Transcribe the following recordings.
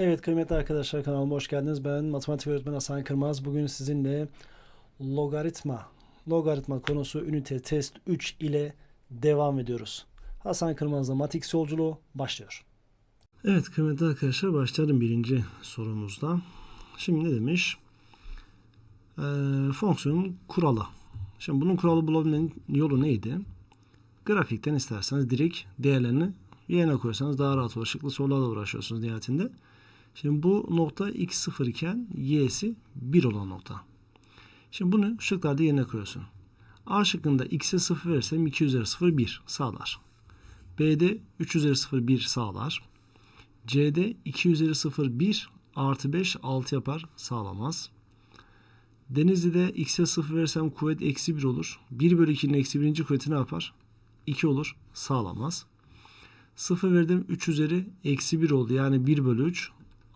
Evet kıymetli arkadaşlar kanalıma hoş geldiniz. Ben matematik öğretmeni Hasan Kırmaz. Bugün sizinle logaritma, logaritma konusu ünite test 3 ile devam ediyoruz. Hasan Kırmaz'la Matix yolculuğu başlıyor. Evet kıymetli arkadaşlar başlayalım birinci sorumuzda. Şimdi ne demiş? Ee, fonksiyonun kuralı. Şimdi bunun kuralı bulabilmenin yolu neydi? Grafikten isterseniz direkt değerlerini yerine koysanız daha rahat olur. Şıklı sorularla uğraşıyorsunuz nihayetinde. Şimdi bu nokta x 0 iken y'si 1 olan nokta. Şimdi bunu şıklarda yerine koyuyorsun. A şıkkında x'e 0 verirsem 2 üzeri 0 1 sağlar. B'de 3 üzeri 0 1 sağlar. C'de 2 üzeri 0 1 artı 5 6 yapar sağlamaz. Denizli'de x'e 0 verirsem kuvvet eksi 1 olur. 1 bölü 2'nin eksi 1. kuvveti ne yapar? 2 olur sağlamaz. 0 verdim 3 üzeri eksi 1 oldu. Yani 1 bölü 3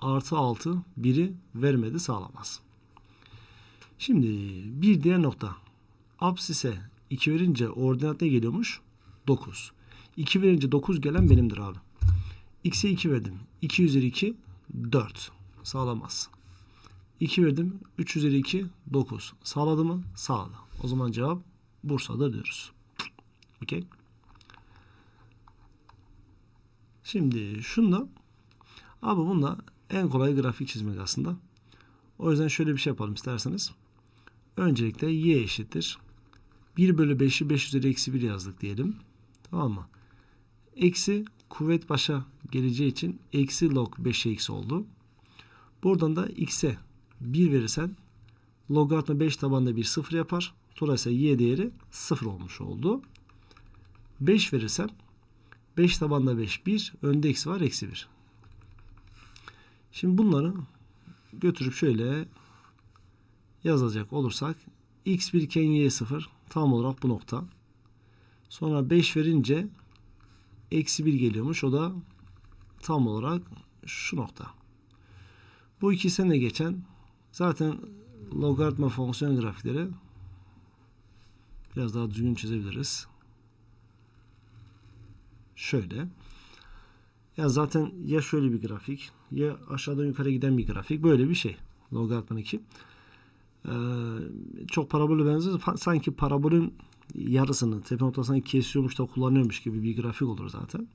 artı 6 1'i vermedi sağlamaz. Şimdi bir diğer nokta. Apsise 2 verince ordinat ne geliyormuş? 9. 2 verince 9 gelen benimdir abi. X'e 2 verdim. 2 üzeri 2 4. Sağlamaz. 2 verdim. 3 üzeri 2 9. Sağladı mı? Sağladı. O zaman cevap Bursa'dır diyoruz. Okey. Şimdi şunda abi bunda en kolay grafik çizmek aslında. O yüzden şöyle bir şey yapalım isterseniz. Öncelikle y eşittir. 1 bölü 5'i 5 üzeri eksi 1 yazdık diyelim. Tamam mı? Eksi kuvvet başa geleceği için eksi log 5'e x oldu. Buradan da x'e 1 verirsen logaritma 5 tabanda bir 0 yapar. Dolayısıyla y değeri 0 olmuş oldu. 5 verirsem 5 tabanda 5 1 önde eksi var eksi 1. Şimdi bunları götürüp şöyle yazacak olursak x1 iken y 0 tam olarak bu nokta. Sonra 5 verince eksi 1 geliyormuş. O da tam olarak şu nokta. Bu ikisine de geçen zaten logaritma fonksiyon grafikleri biraz daha düzgün çizebiliriz. Şöyle. Ya zaten ya şöyle bir grafik ya aşağıdan yukarı giden bir grafik. Böyle bir şey. Logaritmanın 2. Ee, çok parabole benziyor. Sanki parabolün yarısını tepe noktasını kesiyormuş da kullanıyormuş gibi bir grafik olur zaten.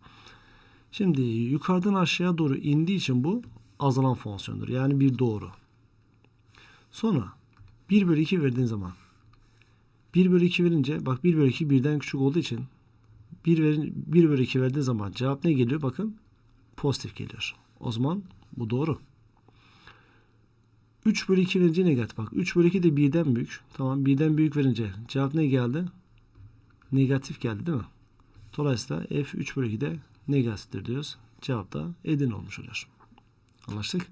Şimdi yukarıdan aşağıya doğru indiği için bu azalan fonksiyondur. Yani bir doğru. Sonra 1 bölü 2 verdiğin zaman 1 bölü 2 verince bak 1 bölü 2 birden küçük olduğu için 1, verin, 1 bölü 2 verdiği zaman cevap ne geliyor? Bakın pozitif geliyor. O zaman bu doğru. 3 bölü 2 verince negatif bak. 3 bölü 2 de birden büyük. Tamam birden büyük verince cevap ne geldi? Negatif geldi değil mi? Dolayısıyla f 3 bölü 2 de negatiftir diyoruz. Cevap da edin olmuş oluyor. Anlaştık?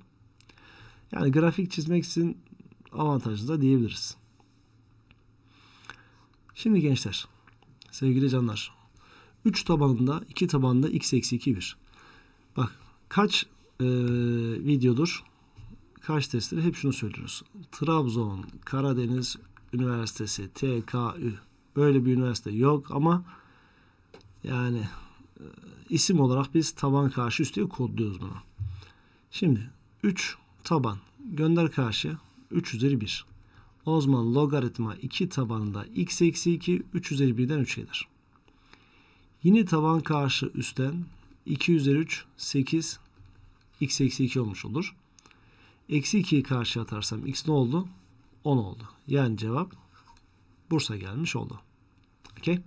Yani grafik çizmek için avantajlı diyebiliriz. Şimdi gençler, sevgili canlar, 3 tabanında 2 tabanında x eksi 2 1. Bak kaç e, videodur kaç testleri hep şunu söylüyoruz. Trabzon, Karadeniz Üniversitesi, TKÜ böyle bir üniversite yok ama yani e, isim olarak biz taban karşı üstüye kodluyoruz bunu. Şimdi 3 taban gönder karşı 3 üzeri 1. O zaman logaritma 2 tabanında x eksi 2 3 üzeri 1'den 3 gelir. Yine taban karşı üstten 2 üzeri 3 8 x eksi 2 olmuş olur. Eksi 2'yi karşı atarsam x ne oldu? 10 oldu. Yani cevap Bursa gelmiş oldu. Okey.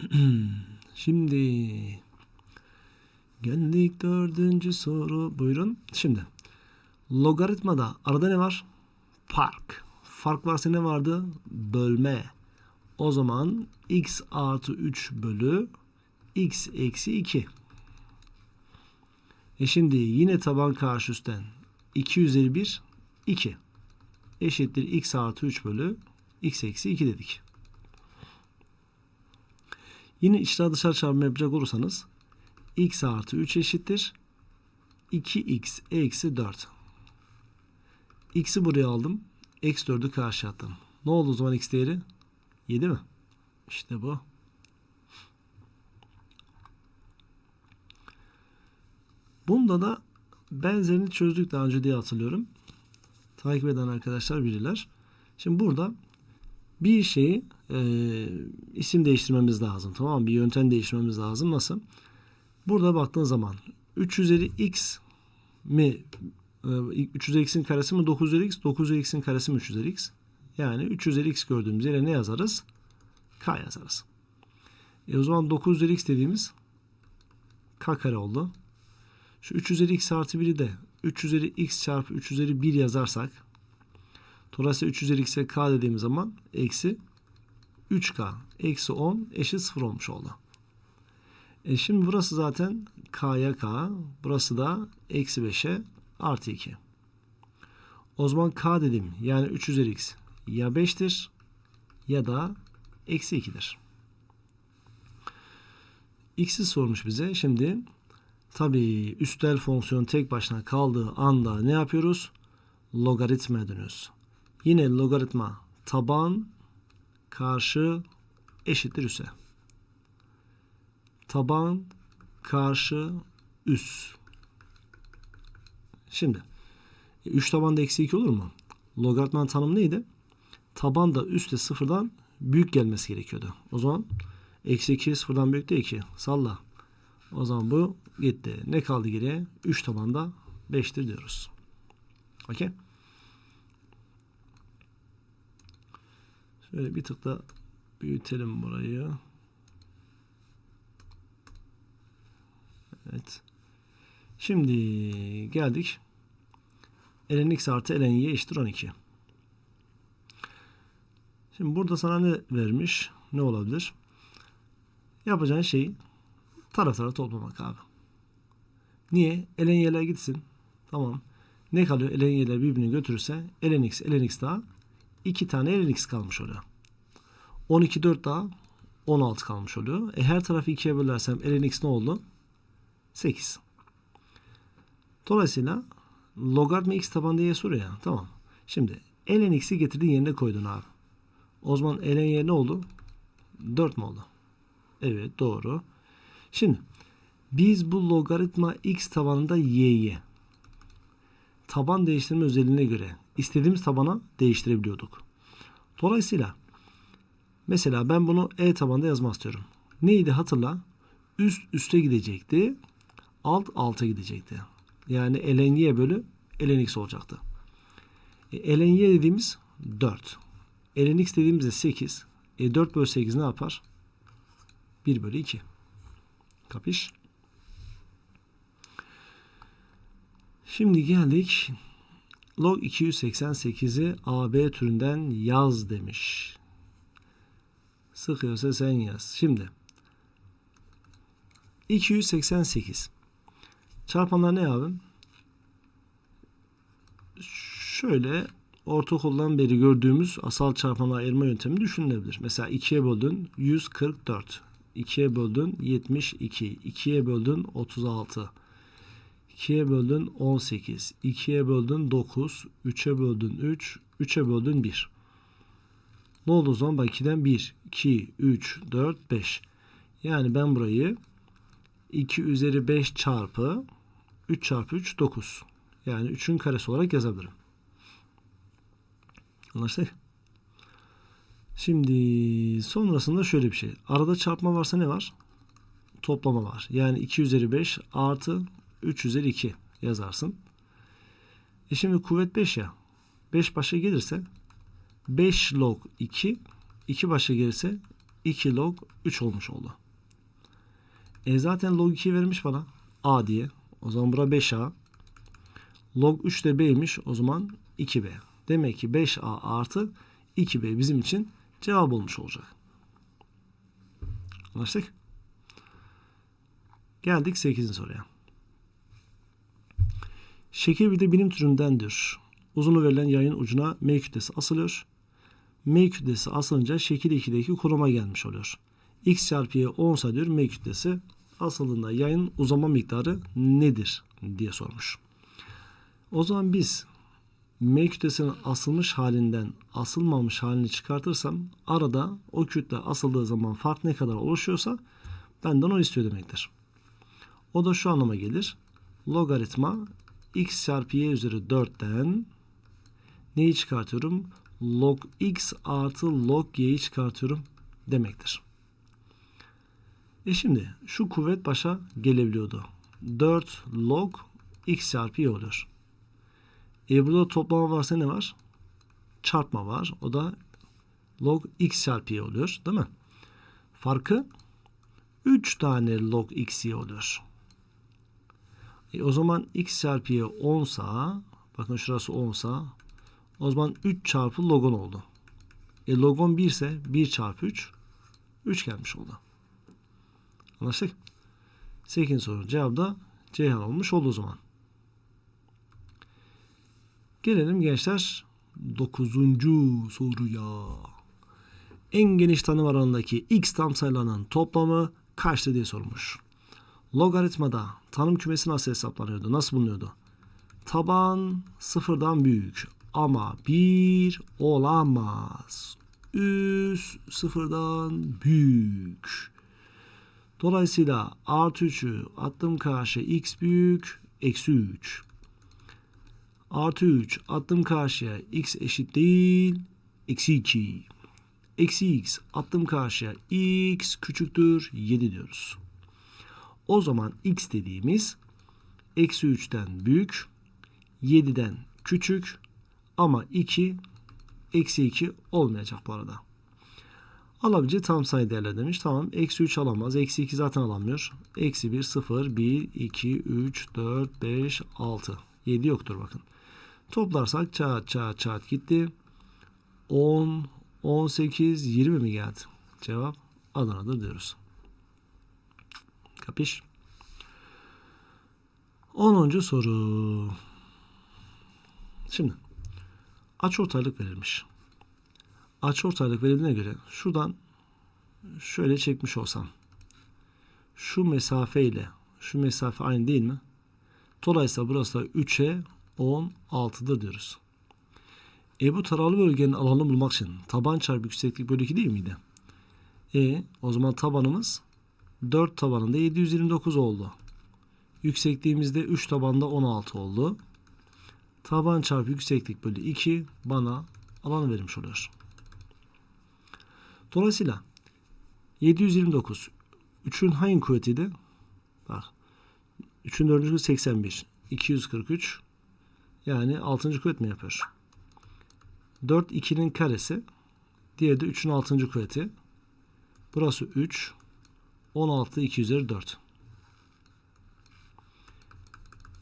Şimdi geldik dördüncü soru. Buyurun. Şimdi logaritmada arada ne var? Fark. Fark varsa ne vardı? Bölme. O zaman x artı 3 bölü x eksi 2. E şimdi yine taban karşı üstten 2 üzeri 1 2 eşittir x artı 3 bölü x eksi 2 dedik. Yine içler dışarı çarpma yapacak olursanız x artı 3 eşittir 2x eksi 4. x'i buraya aldım. Eksi 4'ü karşı attım. Ne oldu o zaman x değeri? 7 mi? İşte bu. Bunda da benzerini çözdük daha önce diye hatırlıyorum. Takip eden arkadaşlar bilirler. Şimdi burada bir şeyi e, isim değiştirmemiz lazım. Tamam mı? Bir yöntem değiştirmemiz lazım. Nasıl? Burada baktığın zaman 3 üzeri x mi e, 3 üzeri x'in karesi mi 9 üzeri x 9 üzeri x'in karesi mi 3 üzeri x yani 3 üzeri x gördüğümüz yere ne yazarız? k yazarız. E o zaman 9 üzeri x dediğimiz k kare oldu. Şu 3 üzeri x artı 1'i de 3 üzeri x çarpı 3 üzeri 1 yazarsak dolayısıyla 3 üzeri x'e k dediğimiz zaman eksi 3k eksi 10 eşit 0 olmuş oldu. E şimdi burası zaten k'ya k burası da eksi 5'e artı 2. O zaman k dedim yani 3 üzeri x ya 5'tir ya da eksi 2'dir. X'i sormuş bize. Şimdi tabii üstel fonksiyon tek başına kaldığı anda ne yapıyoruz? Logaritmaya dönüyoruz. Yine logaritma taban karşı eşittir üse. Taban karşı üs. Şimdi 3 taban da eksi 2 olur mu? Logaritmanın tanımı neydi? Taban da üstte sıfırdan büyük gelmesi gerekiyordu. O zaman eksi 2 sıfırdan büyük de 2. Salla. O zaman bu gitti. Ne kaldı geriye? 3 tabanda 5'tir diyoruz. Okey. Şöyle bir tık da büyütelim burayı. Evet. Şimdi geldik. ln x artı ln y eşittir 12. Şimdi burada sana ne vermiş? Ne olabilir? Yapacağın şey taraf tarafa toplamak abi. Niye? ln y'ler gitsin. Tamam. Ne kalıyor? ln y'ler birbirini götürürse ln x, ln x daha 2 tane ln x kalmış oluyor. 12 4 daha 16 kalmış oluyor. E her tarafı 2'ye bölersem ln x ne oldu? 8. Dolayısıyla logaritma x taban diye soruyor ya. Tamam. Şimdi ln x'i getirdin yerine koydun abi. O zaman ln ne oldu? 4 mü oldu? Evet doğru. Şimdi biz bu logaritma x tabanında y'yi taban değiştirme özelliğine göre istediğimiz tabana değiştirebiliyorduk. Dolayısıyla mesela ben bunu e tabanda yazmak istiyorum. Neydi hatırla? Üst üste gidecekti. Alt alta gidecekti. Yani ln y bölü ln x olacaktı. E, ln y dediğimiz 4. ln x dediğimizde 8. E 4 bölü 8 ne yapar? 1 bölü 2. Kapış? Şimdi geldik. Log 288'i AB türünden yaz demiş. Sıkıyorsa sen yaz. Şimdi 288 çarpanlar ne abim? Şöyle ortaokuldan beri gördüğümüz asal çarpanlar ayırma yöntemi düşünülebilir. Mesela 2'ye böldün 144. 2'ye böldün 72. 2'ye böldün 36. 2'ye böldün 18. 2'ye böldün 9. 3'e böldün 3. 3'e böldün 1. Ne oldu o zaman? Bak 2'den 1, 2, 3, 4, 5. Yani ben burayı 2 üzeri 5 çarpı 3 çarpı 3 9. Yani 3'ün karesi olarak yazabilirim. Anlaştık? Şimdi sonrasında şöyle bir şey. Arada çarpma varsa ne var? Toplama var. Yani 2 üzeri 5 artı 3 üzeri 2 yazarsın. E şimdi kuvvet 5 ya. 5 başa gelirse 5 log 2 2 başa gelirse 2 log 3 olmuş oldu. E zaten log 2 vermiş bana. A diye. O zaman bura 5A. Log 3 de B'ymiş. O zaman 2B. Demek ki 5A artı 2B bizim için cevap olmuş olacak. Anlaştık? Geldik 8. soruya. Şekil bir de bilim türündendir. Uzunu verilen yayın ucuna M kütlesi asılıyor. M kütlesi asılınca şekil 2'deki konuma gelmiş oluyor. X çarpı Y 10 diyor M kütlesi asıldığında yayın uzama miktarı nedir diye sormuş. O zaman biz M kütlesinin asılmış halinden asılmamış halini çıkartırsam arada o kütle asıldığı zaman fark ne kadar oluşuyorsa benden o istiyor demektir. O da şu anlama gelir. Logaritma x çarpı y üzeri 4'ten neyi çıkartıyorum? Log x artı log y'yi çıkartıyorum demektir. E şimdi şu kuvvet başa gelebiliyordu. 4 log x çarpı y oluyor. E burada toplama varsa ne var? Çarpma var. O da log x çarpı y oluyor. Değil mi? Farkı 3 tane log x y oluyor. E o zaman x çarpı y 10 sa bakın şurası 10 sa o zaman 3 çarpı logon oldu. E logon 1 ise 1 çarpı 3 3 gelmiş oldu. Anlaştık? 8 sorunun cevabı da Ceyhan olmuş oldu o zaman. Gelelim gençler 9. soruya. En geniş tanım alanındaki x tam sayılarının toplamı kaçtı diye sormuş. Logaritmada tanım kümesi nasıl hesaplanıyordu? Nasıl bulunuyordu? Taban sıfırdan büyük ama 1 olamaz. Üst sıfırdan büyük. Dolayısıyla artı 3'ü attım karşı x büyük eksi 3. Artı 3 attım karşıya x eşit değil eksi 2. Eksi x attım karşıya x küçüktür 7 diyoruz. O zaman x dediğimiz eksi 3'ten büyük 7'den küçük ama 2 eksi 2 olmayacak bu arada. Alabileceği tam sayı değerler demiş. Tamam. Eksi 3 alamaz. Eksi 2 zaten alamıyor. Eksi 1, 0, 1, 2, 3, 4, 5, 6. 7 yoktur bakın. Toplarsak çat çat çat gitti. 10, 18, 20 mi geldi? Cevap Adana'dır diyoruz. Kapış? 10. soru. Şimdi açıortaylık verilmiş. Açıortaylık verildiğine göre şuradan şöyle çekmiş olsam şu mesafe ile şu mesafe aynı değil mi? Dolayısıyla burası da 3'e 16'dır diyoruz. E bu taralı bölgenin alanını bulmak için taban çarpı yükseklik bölü 2 değil miydi? E o zaman tabanımız 4 tabanında 729 oldu. Yüksekliğimizde 3 tabanda 16 oldu. Taban çarpı yükseklik bölü 2 bana alanı vermiş oluyor. Dolayısıyla 729 3'ün hangi kuvvetiydi? Bak 3'ün 4. kuvveti 81. 243 yani 6. kuvvet mi yapıyor? 4 2'nin karesi. Diğeri de 3'ün 6. kuvveti. Burası 3. 16 2 üzeri 4.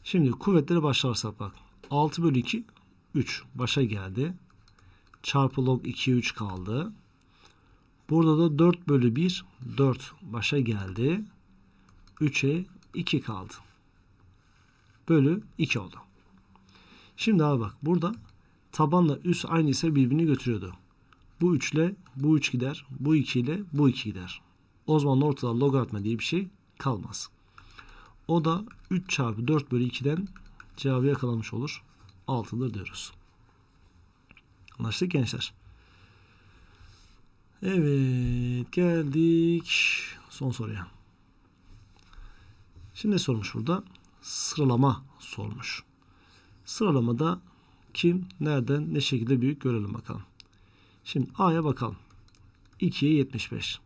Şimdi kuvvetlere başlarsak bak. 6 bölü 2 3 başa geldi. Çarpı log 2 3 kaldı. Burada da 4 bölü 1 4 başa geldi. 3'e 2 kaldı. Bölü 2 oldu. Şimdi abi bak burada tabanla üst aynı ise birbirini götürüyordu. Bu 3 ile bu 3 gider. Bu 2 ile bu 2 gider. O zaman ortada logaritma diye bir şey kalmaz. O da 3 çarpı 4 bölü 2'den cevabı yakalamış olur. 6'dır diyoruz. Anlaştık gençler. Evet geldik son soruya. Şimdi ne sormuş burada? Sıralama sormuş. Sıralamada kim, nereden, ne şekilde büyük görelim bakalım. Şimdi A'ya bakalım. 2'ye 75.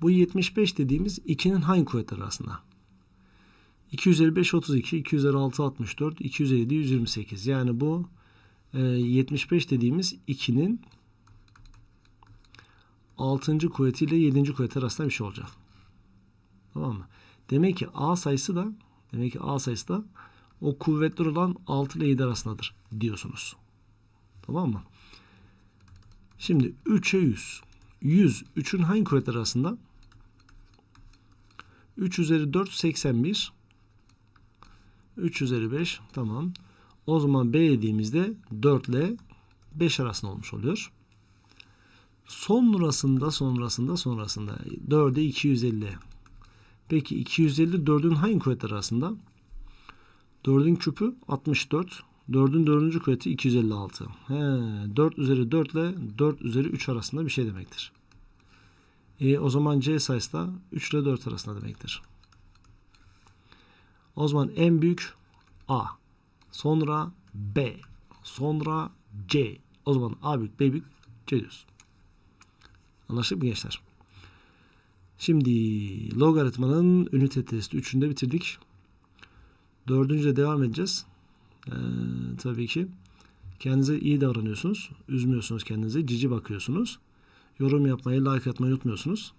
Bu 75 dediğimiz 2'nin hangi kuvvetleri arasında? 255 32, 256 64, 257 128. Yani bu e, 75 dediğimiz 2'nin 6. kuvveti ile 7. kuvveti arasında bir şey olacak. Tamam mı? Demek ki A sayısı da demek ki A sayısı da o kuvvetli olan 6 ile 7 arasındadır diyorsunuz. Tamam mı? Şimdi 3'e 100. 100 3'ün hangi kuvvetler arasında? 3 üzeri 4 81. 3 üzeri 5 tamam. O zaman B dediğimizde 4 ile 5 arasında olmuş oluyor. Sonrasında sonrasında sonrasında 4'e 250. Peki 250 4'ün hangi kuvvetler arasında? 4'ün küpü 64. 4'ün 4. kuvveti 256. He, 4 üzeri 4 ile 4 üzeri 3 arasında bir şey demektir. E, o zaman C sayısı da 3 ile 4 arasında demektir. O zaman en büyük A. Sonra B. Sonra C. O zaman A büyük B büyük C diyoruz. Anlaştık mı gençler? Şimdi logaritmanın ünite testi 3'ünü de bitirdik. Dördüncüde devam edeceğiz. Ee, tabii ki kendinize iyi davranıyorsunuz. Üzmüyorsunuz kendinizi. Cici bakıyorsunuz. Yorum yapmayı, like atmayı unutmuyorsunuz.